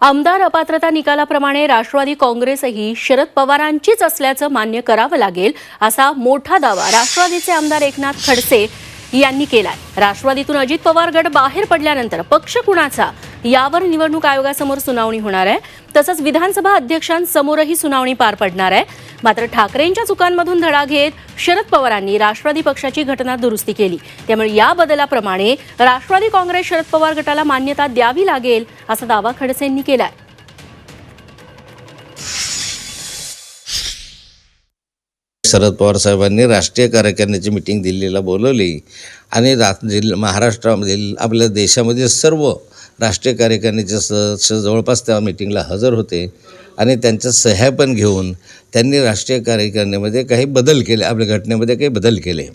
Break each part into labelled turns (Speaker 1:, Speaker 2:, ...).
Speaker 1: आमदार अपात्रता निकालाप्रमाणे राष्ट्रवादी काँग्रेसही शरद पवारांचीच असल्याचं मान्य करावं लागेल असा मोठा दावा राष्ट्रवादीचे आमदार एकनाथ खडसे यांनी केलाय. राष्ट्रवादीतून अजित पवार गट बाहेर पडल्यानंतर पक्ष कुणाचा? यावर निवडणूक आयोगासमोर सुनावणी होणार आहे. तसंच विधानसभा अध्यक्षांसमोरही सुनावणी पार पडणार आहे. मात्र ठाकरेंच्या चुकांमधून धडा घेत शरद पवारांनी राष्ट्रवादी पक्षाची घटना दुरुस्ती केली. त्यामुळे या बदलाप्रमाणे राष्ट्रवादी काँग्रेस शरद पवार गटाला मान्यता द्यावी लागेल असा दावा खडसेंनी केलाय.
Speaker 2: शरद पवार साहेबांनी राष्ट्रीय कार्यकारिणीची मिटिंग दिल्लीला बोलवली आणि रा जिल्हा महाराष्ट्रामधील आपल्या देशामध्ये सर्व राष्ट्रीय कार्यकारिणीचे सदस्य जवळपास त्या मिटिंगला हजर होते आणि त्यांच्या सह्या पण घेऊन त्यांनी राष्ट्रीय कार्यकारिणीमध्ये काही बदल केले आपल्या घटनेमध्ये काही बदल केले.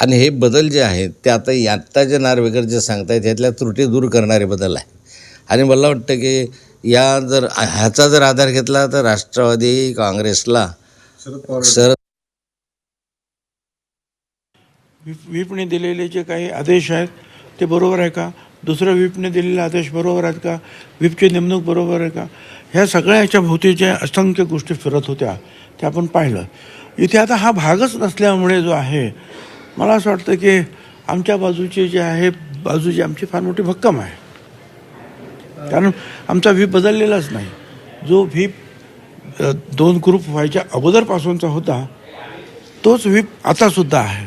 Speaker 2: आणि हे बदल जे आहेत ते आता आत्ता जे नार्वेकर जे सांगतायत ह्यातल्या त्रुटी दूर करणारे बदल आहे आणि मला वाटतं की या जर ह्याचा जर आधार घेतला तर राष्ट्रवादी काँग्रेसला शरद
Speaker 3: व्हीपने दिलेले जे काही आदेश आहेत ते बरोबर आहे का? दुसऱ्या व्हीपने दिलेले आदेश बरोबर आहेत का? व्हीपची नेमणूक बरोबर आहे का? ह्या सगळ्या ह्याच्या भोवतीच्या असंख्य गोष्टी फिरत होत्या. त्या आपण पाहिलं. इथे आता हा भागच नसल्यामुळे जो आहे मला असं वाटतं की आमच्या बाजूची जे आहे बाजू जी आमची फार मोठी भक्कम आहे. कारण आमचा व्हीप बदललेलाच नाही. जो व्हीप दोन ग्रुप व्हायच्या अगोदरपासूनचा होता तोच व्हीप आतासुद्धा आहे.